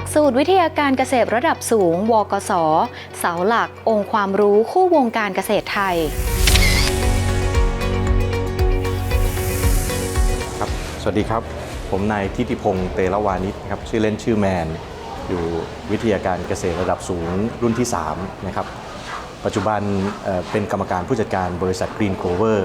ลักสูตรวิทยาการเกษตรระดับสูง วกศ เสาหลัก องค์ความรู้คู่วงการเกษตรไทย ครับ สวัสดีครับ ผมนายทิติพงศ์เตระวานิชครับ ชื่อเล่นชื่อแมน อยู่วิทยาการเกษตรระดับสูงรุ่นที่ 3 นะครับ ปัจจุบันเป็นกรรมการผู้จัดการบริษัท Green Clover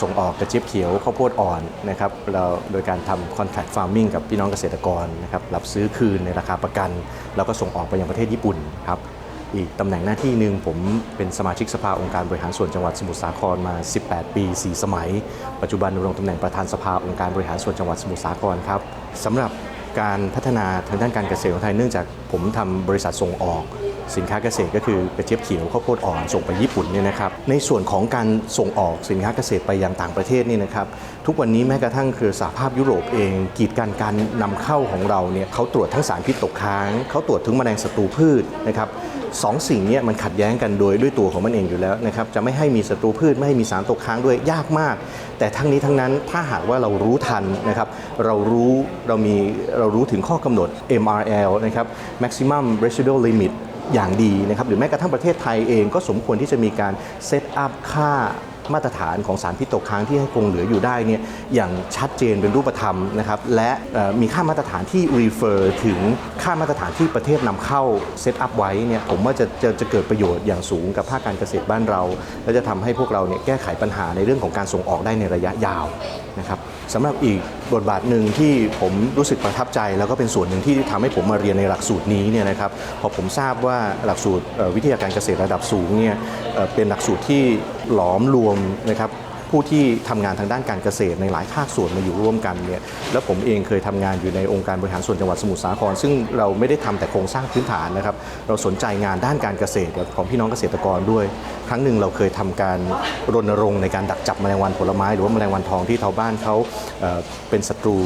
ส่งออกกระเจี๊ยบเขียวข้าวโพดอ่อนนะครับเราโดยการทำ contract farming กับพี่น้องเกษตรกรนะครับรับซื้อคืนในราคาประกัน แล้วก็ส่งออกไปยังประเทศญี่ปุ่นครับอีกตำแหน่งหน้าที่หนึ่งผมเป็นสมาชิกสภาองค์การบริหารส่วนจังหวัดสมุทรสาครมา 18 ปี 4 สมัย ปัจจุบันดำรงตำแหน่งประธานสภาองค์การบริหารส่วนจังหวัดสมุทรสาครครับสำหรับการพัฒนาทางด้านการเกษตรของไทยเนื่องจากผมทำบริษัทส่งออก สินค้าเกษตรก็คือกระเจี๊ยบเขียวข้าวโพดอ่อนส่งไปญี่ปุ่นเนี่ยนะครับในส่วนของการส่งออกสินค้าเกษตรไปยังต่างประเทศนี่นะครับทุกวันนี้แม้กระทั่งคือสหภาพยุโรปเองกีดกันการนำเข้าของเราเนี่ยเขาตรวจทั้งสารพิษตกค้างเขาตรวจถึงแมลงศัตรูพืชนะครับสองสิ่งนี้มันขัดแย้งกันโดยด้วยตัวของมันเองอยู่แล้วนะครับจะไม่ให้มีศัตรูพืชไม่ให้มีสารตกค้างด้วยยากมาก แต่ทั้งนี้ทั้งนั้นถ้าหากว่าเรารู้ทันนะครับเรารู้เรามีเรารู้ถึงข้อกำหนด MRL นะครับ maximum residual limit อย่างดีนะครับหรือแม้กระทั่งประเทศไทยเองก็สมควรที่จะมีการเซตอัพค่ามาตรฐานของสารพิษตกค้างที่ให้คงเหลืออยู่ได้เนี่ยอย่างชัดเจนเป็นรูปธรรมนะครับและมีค่ามาตรฐานที่ refer ถึงค่ามาตรฐานที่ประเทศนำเข้าเซตอัพไว้เนี่ยผมว่าจะจะจะเกิดประโยชน์อย่างสูงกับภาคการเกษตรบ้านเรา และจะทำให้พวกเราเนี่ยแก้ไขปัญหาในเรื่องของการส่งออกได้ในระยะยาวนะครับ สำหรับอีกบทบาทหนึ่งที่ผมรู้สึกประทับใจ แล้วก็เป็นส่วนหนึ่งที่ทำให้ผมมาเรียนในหลักสูตรนี้เนี่ยนะครับพอผมทราบว่าหลักสูตรวิทยาการเกษตรระดับสูงเนี่ยเป็นหลักสูตรที่หลอมรวมนะครับ ผู้ที่ทำงานทางด้านการเกษตรในหลายภาคส่วนมาอยู่ร่วมกันเนี่ยแล้วผมเองเคยทำงานอยู่ในองค์การบริหารส่วนจังหวัดสมุทรสาคร ซึ่งเราไม่ได้ทำแต่โครงสร้างพื้นฐานนะครับ เราสนใจงานด้านการเกษตรของพี่น้องเกษตรกรด้วย ครั้งหนึ่งเราเคยทำการรณรงค์ในการดักจับแมลงวันผลไม้ หรือว่าแมลงวันทองที่ชาวบ้านเขาเเป็นศัตรู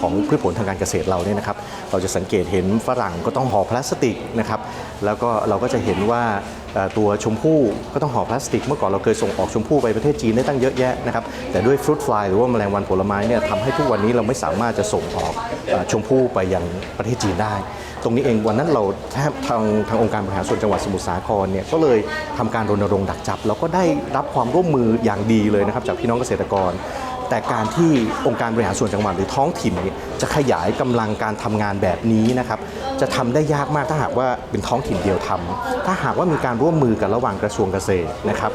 ของพืชผลทางการเกษตรเราเนี่ยนะครับ เราจะสังเกตเห็นฝรั่งก็ต้องห่อพลาสติกนะครับ แล้วก็เราก็จะเห็นว่า ตัวชมพู่ก็ต้องห่อพลาสติก เมื่อก่อนเราเคยส่งออกชมพู่ไปประเทศจีนได้ตั้งเยอะแยะนะครับแต่ด้วยฟรุตฟลายหรือว่าแมลงวันผลไม้เนี่ยทำให้ทุกวันนี้เราไม่สามารถจะส่งออกอชมพู่ไปยังประเทศจีนได้ ตรงนี้เองวันนั้นเราแทบทางทางองค์การบริหารส่วนจังหวัดสมุทรสาครเนี่ยก็เลยทำการรณรงค์ดักจับ แล้วก็ได้รับความร่วมมืออย่างดีเลยนะครับจากพี่น้องเกษตรกร แต่การที่องค์การบริหารส่วนจังหวัดหรือท้องถิ่นเนี่ยจะขยายกำลังการทำงานแบบนี้นะครับจะทำได้ยากมากถ้าหากว่าเป็นท้องถิ่นเดียวทำถ้าหากว่ามีการร่วมมือกันระหว่างกระทรวงเกษตรนะครับ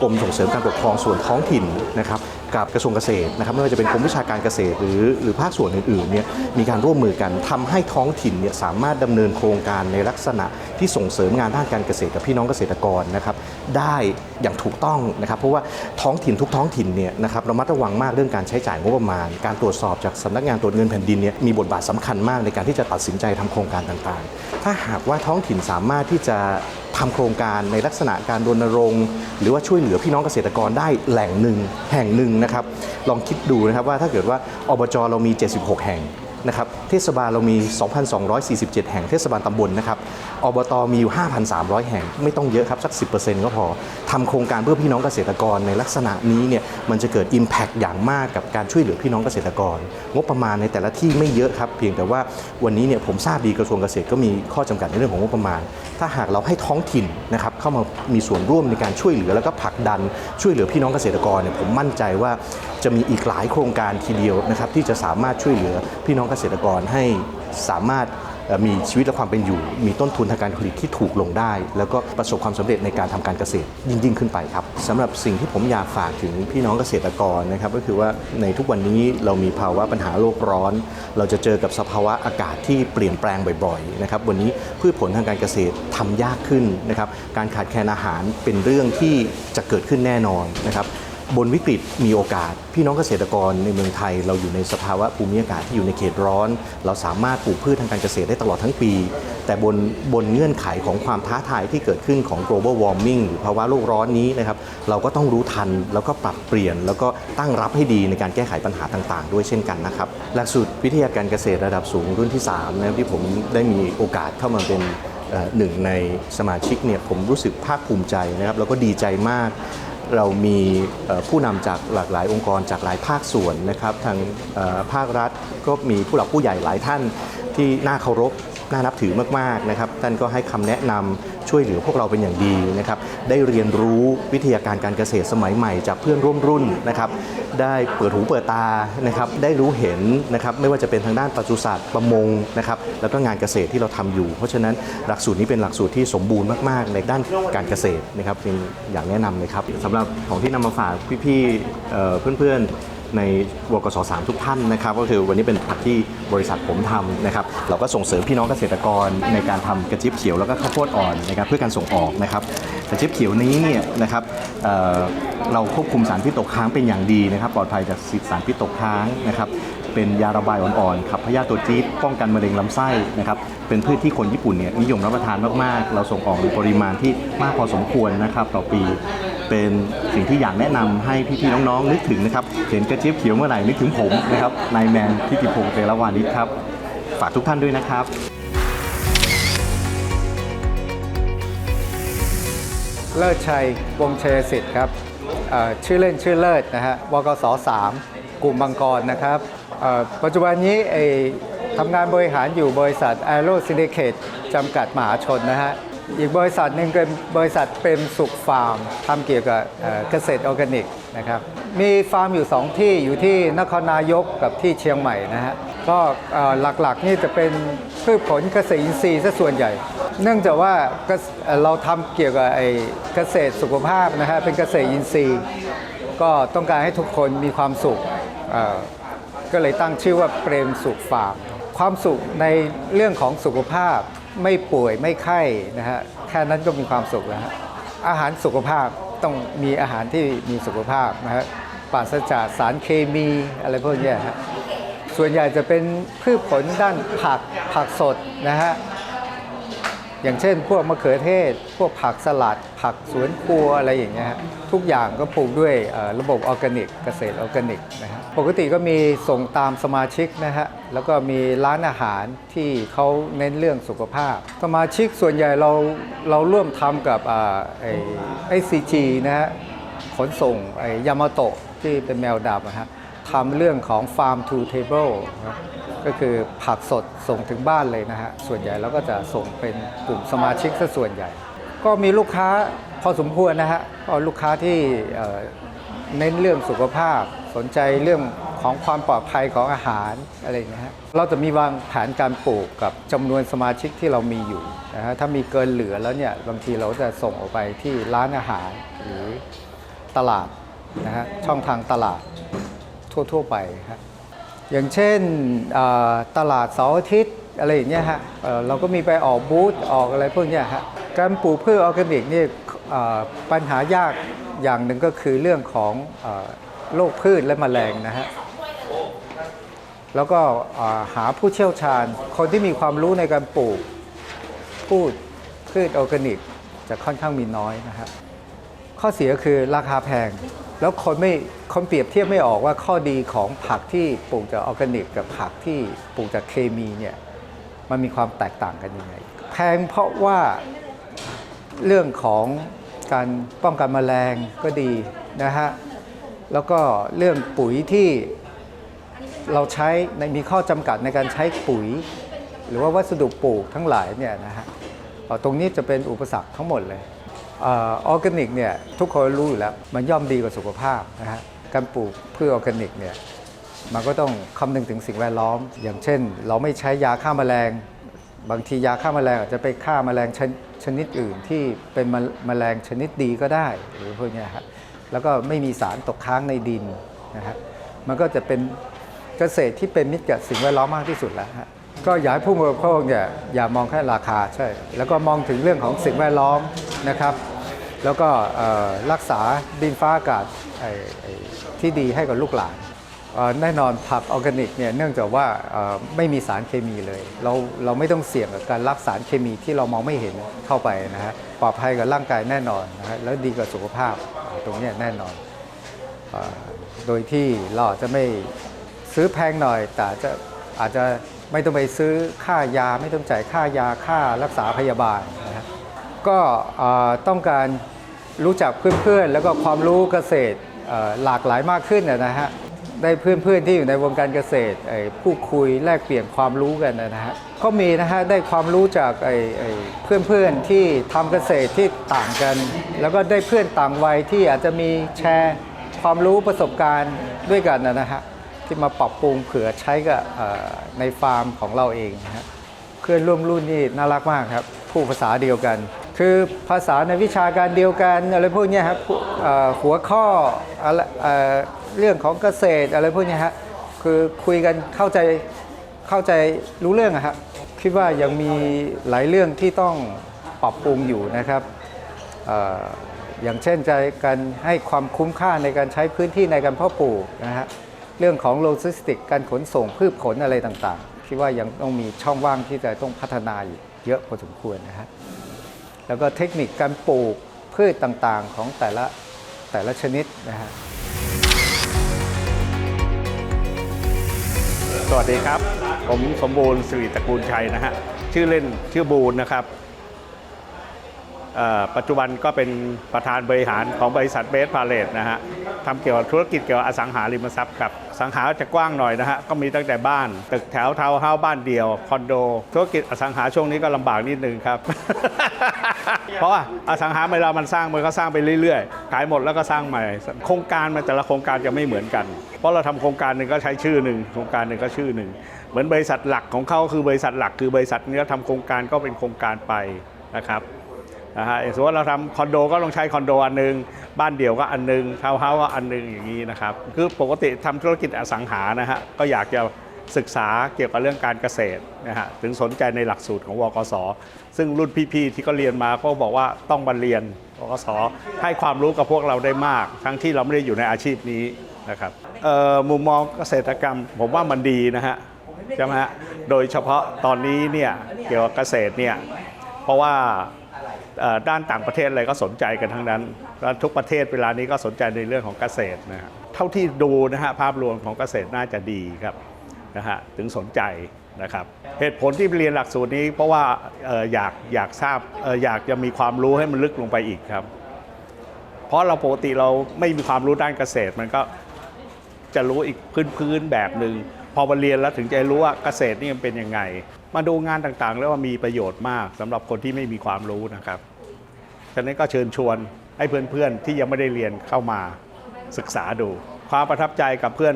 กรมส่งเสริมการปกครองส่วนท้องถิ่นนะครับ กับกระทรวงเกษตรนะครับไม่ว่าจะเป็นกรมวิชาการเกษตร หรือหรือภาคส่วนอื่นๆเนี่ยมีการร่วมมือกันทำให้ท้องถิ่นเนี่ยสามารถดำเนินโครงการในลักษณะที่ส่งเสริมงานด้านการเกษตรกับพี่น้องเกษตรกรนะครับได้อย่างถูกต้องนะครับเพราะว่าท้องถิ่นทุกท้องถิ่นเนี่ยนะครับระมัดระวังมากเรื่องการใช้จ่ายงบประมาณ การตรวจสอบจากสำนักงานตรวจเงินแผ่นดินเนี่ยมีบทบาทสำคัญมากในการที่จะตัดสินใจทำโครงการต่างๆ ถ้าหากว่าท้องถิ่นสามารถที่จะทำโครงการในลักษณะการรณรงค์ หรือว่าช่วยเหลือพี่น้องเกษตรกรได้แหล่งหนึ่งแห่งหนึ่งนะครับ ลองคิดดูนะครับว่าถ้าเกิดว่าอบจเรามี 76 แห่งนะครับ เทศบาลเรามี 2,247 แห่ง เทศบาลตำบลนะครับ อบตมีอยู่ 5,300 แห่ง ไม่ต้องเยอะครับ สัก 10%ก็พอทำโครงการเพื่อพี่น้องเกษตรกรในลักษณะนี้เนี่ยมันจะเกิด Impact อย่างมากกับการช่วยเหลือพี่น้องเกษตรกร งบประมาณในแต่ละที่ไม่เยอะครับ เพียงแต่ว่าวันนี้เนี่ยผมทราบดีกระทรวงเกษตรก็มีข้อจำกัดในเรื่องของงบประมาณ ถ้าหากเราให้ท้องถิ่นนะครับเข้ามามีส่วนร่วมในการช่วยเหลือแล้วก็ผลักดันช่วยเหลือพี่น้องเกษตรกรเนี่ยผมมั่นใจว่าจะมีอีกหลายโครงการทีเดียวนะครับที่จะสามารถช่วยเหลือพี่น้องเกษตรกรให้สามารถ มีชีวิตและความเป็นอยู่ มีต้นทุนทางการผลิตที่ถูกลงได้ แล้วก็ประสบความสำเร็จในการทำการเกษตรยิ่งยิ่งขึ้นไปครับสำหรับสิ่งที่ผมอยากฝากถึงพี่น้องเกษตรกรนะครับก็คือว่าในทุกวันนี้เรามีภาวะปัญหาโลกร้อน เราจะเจอกับสภาวะอากาศที่เปลี่ยนแปลงบ่อยๆนะครับวันนี้พืชผลทางการเกษตรทำยากขึ้นนะครับการขาดแคลนอาหารเป็นเรื่องที่จะเกิดขึ้นแน่นอนนะครับ บนวิกฤตมีโอกาส พี่น้องเกษตรกรในเมืองไทย เราอยู่ในสภาวะภูมิอากาศที่อยู่ในเขตร้อน เราสามารถปลูกพืชทางการเกษตรได้ตลอดทั้งปี แต่บนบนเงื่อนไขของความท้าทายที่เกิดขึ้นของ global warming หรือภาวะโลกร้อนนี้นะครับเราก็ต้องรู้ทันแล้วก็ปรับเปลี่ยน แล้วก็ตั้งรับให้ดีในการแก้ไขปัญหาต่างๆ ด้วยเช่นกันนะครับหลักสูตรวิทยาการเกษตรระดับสูงรุ่นที่3นะครับที่ผมได้มีโอกาสเข้ามาเป็นหนึ่งในสมาชิกเนี่ยผมรู้สึกภาคภูมิใจนะครับแล้วก็ดีใจมาก เรามีผู้นำจากหลากหลายองค์กรจากหลายภาคส่วนนะครับ ทางภาครัฐก็มีผู้หลักผู้ใหญ่หลายท่านที่น่าเคารพ น่านับถือมากๆนะครับท่านก็ให้คำแนะนำช่วยเหลือพวกเราเป็นอย่างดีนะครับได้เรียนรู้วิทยาการการเกษตรสมัยใหม่จากเพื่อนร่วมรุ่นนะครับได้เปิดหูเปิดตานะครับได้รู้เห็นนะครับไม่ว่าจะเป็นทางด้านปศุสัตว์ประมงนะครับแล้วก็งานเกษตรที่เราทำอยู่ เพราะฉะนั้นหลักสูตรนี้เป็นหลักสูตรที่สมบูรณ์มากๆ ในด้านการเกษตรนะครับเป็นอย่างแนะนำเลยครับสำหรับของที่นำมาฝากพี่ๆเพื่อนๆ ในวกสสามทุกท่านนะครับ ก็คือวันนี้เป็นผักที่บริษัทผมทำนะครับ เราก็ส่งเสริมพี่น้องเกษตรกรในการทำกระจิบเขียวแล้วก็ข้าวโพดอ่อนนะครับเพื่อการส่งออกนะครับกระจิบเขียวนี้เนี่ยนะครับเเราควบคุมสารพิษตกค้างเป็นอย่างดีนะครับ ปลอดภัยจากสารพิษตกค้างนะครับเป็นยาระบายอ่อนๆขับพยาธิตัวจี๊ดป้องกันมะเร็งลำไส้นะครับ เป็นพืชที่คนญี่ปุ่นเนี่ยนิยมรับประทานมากๆ เราส่งออกในปริมาณที่มากพอสมควรนะครับ ต่อปี เป็นสิ่งที่อยากแนะนำให้พี่ๆน้องๆนึกถึงนะครับเห็นกระเจี๊ยบเขียวเมื่อไหร่นึกถึงผมนะครับนายแมนทิติพงศ์เตระวานิชครับ ฝากทุกท่านด้วยนะครับเลิศชัยวงชัยสิทธิ์ครับชื่อเล่นชื่อเลิศนะฮะวกส3กลุ่มบางกรนะครับปัจจุบันนี้ไอทำงานบริหารอยู่บริษัท a e r o Syndicate จำกัดมหาชนนะฮะ อีกบริษัทหนึ่งเป็นบริษัทเป็นสุขฟาร์มทำเกี่ยวกับเกษตรออร์แกนิกนะครับมีฟาร์มอยู่ 2 ที่อยู่ที่นครนายกกับที่เชียงใหม่นะฮะก็หลักๆนี่จะเป็นพืชผลเกษตรอินทรีย์ซะส่วนใหญ่ เนื่องจากว่าเราทำเกี่ยวกับไอ้เกษตรสุขภาพนะฮะเป็นเกษตรอินทรีย์ ก็ต้องการให้ทุกคนมีความสุขก็เลยตั้งชื่อว่าเปรมสุขฟาร์มความสุขในเรื่องของสุขภาพ ไม่ป่วยไม่ไข้นะฮะแค่นั้นก็มีความสุขแล้วฮะอาหารสุขภาพต้องมีอาหารที่มีสุขภาพนะฮะปราศจากสารเคมีอะไรพวกนี้ฮะส่วนใหญ่จะเป็นพืชผลด้านผักผักสดนะฮะ อย่างเช่น พวกมะเขือเทศ พวกผักสลัด ผักสวนครัวอะไรอย่างเงี้ยทุกอย่างก็ปลูกด้วยระบบออร์แกนิก เกษตรออร์แกนิกนะฮะปกติก็มีส่งตามสมาชิกนะฮะแล้วก็มีร้านอาหารที่เขาเน้นเรื่องสุขภาพ สมาชิกส่วนใหญ่เราเราร่วมทำกับไอซีจีนะฮะขนส่งไอยามาโตะที่เป็นแมวดำนะฮะทำเรื่องของ Farm to Table นะ ก็คือผักสดส่งถึงบ้านเลยนะฮะส่วนใหญ่เราก็จะส่งเป็นกลุ่มสมาชิกซะส่วนใหญ่ ก็มีลูกค้าพอสมควรนะฮะก็ลูกค้าที่เน้นเรื่องสุขภาพ สนใจเรื่องของความปลอดภัยของอาหารอะไรอย่างเงี้ยฮะเราจะมีวางแผนการปลูกกับจำนวนสมาชิกที่เรามีอยู่นะฮะถ้ามีเกินเหลือแล้วเนี่ยบางทีเราจะส่งออกไปที่ร้านอาหารหรือตลาดนะฮะช่องทางตลาดทั่ว ๆ ไปครับ อย่างเช่นตลาดเสาร์อาทิตย์อะไรอย่างเงี้ยฮะเเราก็มีไปออกบูธออกอะไรพวกเนี้ยฮะการปลูกพืชออร์แกนิกนี่ปัญหายากอย่างหนึ่งก็คือเรื่องของอโรคพืชและแมลงนะฮะแล้วก็หาผู้เชี่ยวชาญ คนที่มีความรู้ในการปลูกพืชพืชออร์แกนิกจะค่อนข้างมีน้อยนะครับ ข้อเสียคือราคาแพง แล้วคนไม่คนเปรียบเทียบไม่ออกว่าข้อดีของผักที่ปลูกจากออร์แกนิก กับผักที่ปลูกจากเคมีเนี่ยมันมีความแตกต่างกันยังไง แพงเพราะว่าเรื่องของการป้องกันแมลงก็ดีนะฮะแล้วก็เรื่องปุ๋ยที่เราใช้ในมีข้อจำกัดในการใช้ปุ๋ย หรือว่าวัสดุปลูกทั้งหลายเนี่ยนะฮะตรงนี้จะเป็นอุปสรรคทั้งหมดเลย ออร์แกนิกเนี่ยทุกคนรู้อยู่แล้ว มันย่อมดีกว่าสุขภาพนะฮะการปลูกพืชออร์แกนิกเนี่ยมันก็ต้องคำนึงถึงสิ่งแวดล้อม อย่างเช่น เราไม่ใช้ยาฆ่าแมลง บางทียาฆ่าแมลงอาจจะไปฆ่าแมลงชนชนิดอื่นที่เป็นแมแมลงชนิดดีก็ได้หรือพวกนี้ยฮะแล้วก็ไม่มีสารตกค้างในดินนะฮะมันก็จะเป็นเกษตรที่เป็นมิตรกับสิ่งแวดล้อมมากที่สุดแล้วฮะ ก็อยากให้ผู้บริโภคเนี่ยอย่ามองแค่ราคาใช่ แล้วก็มองถึงเรื่องของสิ่งแวดล้อมนะครับ แล้วก็รักษาดินฟ้าอากาศที่ดีให้กับลูกหลานแน่นอนผักออร์แกนิกเนี่ยเนื่องจากว่าไม่มีสารเคมีเลย เราเราไม่ต้องเสี่ยงกับการรับสารเคมีที่เรามองไม่เห็นเข้าไปนะฮะปลอดภัยกับร่างกายแน่นอนนะฮะแล้วดีกับสุขภาพตรงนี้แน่นอนอโดยที่เราจะไม่ซื้อแพงหน่อยแต่จะ อาจจะไม่ต้องไปซื้อค่ายาไม่ต้องจ่ายค่ายาค่ารักษาพยาบาลนะก็ต้องการรู้จักเพื่อนๆ แล้วก็ความรู้เกษตรหลากหลายมากขึ้นนะฮะได้เพื่อนๆที่อยู่ในวงการเกษตรไอ้ผู้คุยแลกเปลี่ยนความรู้กันนะฮะก็มีนะฮะได้ความรู้จากเพื่อนๆที่ทำเกษตรที่ต่างกัน แล้วก็ได้เพื่อนต่างวัยที่อาจจะมีแชร์ความรู้ประสบการณ์ด้วยกันนะฮะ ที่มาปรับปรุงเผื่อใช้กับในฟาร์มของเราเองนะฮะเพื่อนร่วมรุ่นนี่น่ารักมากครับพูดภาษาเดียวกัน คือภาษาในวิชาการเดียวกันอะไรพวกนี้ครับหัวข้ออะไรเอเรื่องของเกษตรอะไรพวกนี้ยฮะคือคุยกันเข้าใจเข้าใจรู้เรื่องอะครับคิดว่ายังมีหลายเรื่องที่ต้องปรับปรุงอยู่นะครับเอ่ออย่างเช่นใจการให้ความคุ้มค่าในการใช้พื้นที่ในการเพาะปลูกนะฮะ เรื่องของโลจิสติกการขนส่งพืชผลอะไรต่างๆ คิดว่ายังต้องมีช่องว่างที่จะต้องพัฒนาอยู่เยอะพอสมควรนะฮะแล้วก็เทคนิคการปลูกพืชต่างๆของแต่ละแต่ละชนิดนะฮะสวัสดีครับ ผมสมบูรณ์สิริตระกูลชัยนะฮะ ชื่อเล่นชื่อบูนนะครับ ปัจจุบันก็เป็นประธานบริหารของบริษัทเบสพาเลตนะฮะทำเกี่ยวกับธุรกิจเกี่ยวกับอสังหาริมทรัพย์ครับสังหาจะกว้างหน่อยนะฮะก็มีตั้งแต่บ้าน ตึกแถวเทาวน์เฮาส์บ้านเดียวคอนโด ธุรกิจอสังหาช่วงนี้ก็ลำบากนิดนึงครับ เพราะว่าอสังหาเวลามันสร้างมันก็สร้างไปเรื่อยๆ ขายหมดแล้วก็สร้างใหม่ โครงการมันแต่ละโครงการจะไม่เหมือนกัน เพราะเราทำโครงการหนึ่งก็ใช้ชื่อหนึ่งโครงการหนึ่งก็ชื่อหนึ่งเหมือนบริษัทหลักของเขาคือบริษัทหลักคือบริษัทนี้ทำโครงการก็เป็นโครงการไปนะครับ นะฮะอย่างสมมติว่าเราทำคอนโดก็ต้องใช้คอนโดอันหนึง บ้านเดี่ยวก็อันหนึงทาวน์เฮาส์ก็อันหนึงอย่างนี้นะครับ คือปกติทำธุรกิจอสังหานะฮะก็อยากจะศึกษาเกี่ยวกับเรื่องการเกษตรนะฮะถึงสนใจในหลักสูตรของวกศซึ่งรุ่นพี่ๆที่ก็เรียนมาก็บอกว่าต้องมาเรียนวกศให้ความรู้กับพวกเราได้มาก ทั้งที่เราไม่ได้อยู่ในอาชีพนี้นะครับมุมมองเกษตรกรรม ผมว่ามันดีนะฮะใช่ไหมฮะโดยเฉพาะตอนนี้เนี่ยเกี่ยวกับเกษตรเนี่ยเพราะว่า ด้านต่างประเทศอะไรก็สนใจกันทั้งนั้นแล้วทุกประเทศเวลานี้ก็สนใจในเรื่องของเกษตรนะฮะเท่าที่ดูนะฮะภาพรวมของเกษตรน่าจะดีครับนะฮะถึงสนใจนะครับเหตุผลที่เรียนหลักสูตรนี้ เพราะว่าอยากอยากทราบเอ่ออยากจะมีความรู้ให้มันลึกลงไปอีกครับ เพราะเราปกติเราไม่มีความรู้ด้านเกษตร มันก็จะรู้อีกพื้นๆแบบหนึ่งพอมาเรียนแล้วถึงจะรู้ว่าเกษตรนี่มันเป็นยังไง มาดูงานต่างๆ แล้วว่ามีประโยชน์มากสำหรับคนที่ไม่มีความรู้นะครับฉะนั้นก็เชิญชวนให้เพื่อนๆที่ยังไม่ได้เรียนเข้ามาศึกษาดู ความประทับใจกับเพื่อน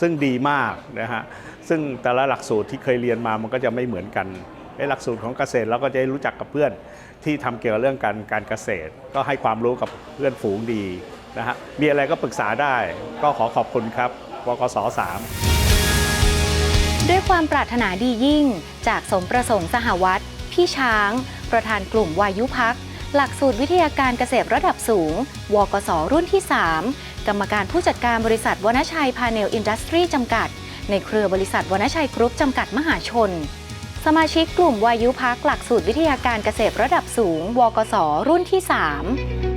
ซึ่งดีมากนะฮะซึ่งแต่ละหลักสูตรที่เคยเรียนมามันก็จะไม่เหมือนกันในหลักสูตรของเกษตรเราก็จะได้รู้จักกับเพื่อนที่ทำเกี่ยวกับเรื่องการการเกษตร ก็ให้ความรู้กับเพื่อนฝูงดีนะฮะมีอะไรก็ปรึกษาได้ ก็ขอขอบคุณครับวกสสาม ความปรารถนาดียิ่ง จากสมประสงค์สหวัตรพี่ช้าง ประธานกลุ่มวายุพัก หลักสูตรวิทยาการเกษตรระดับสูง วกสรุ่นที่ 3 กรรมการผู้จัดการบริษัทวนชัยพาเนลอินดัสทรีจำกัด ในเครือบริษัทวนชัยกรุ๊ปจำกัดมหาชน สมาชิกกลุ่มวายุพักหลักสูตรวิทยาการเกษตรระดับสูง วกสรุ่นที่ 3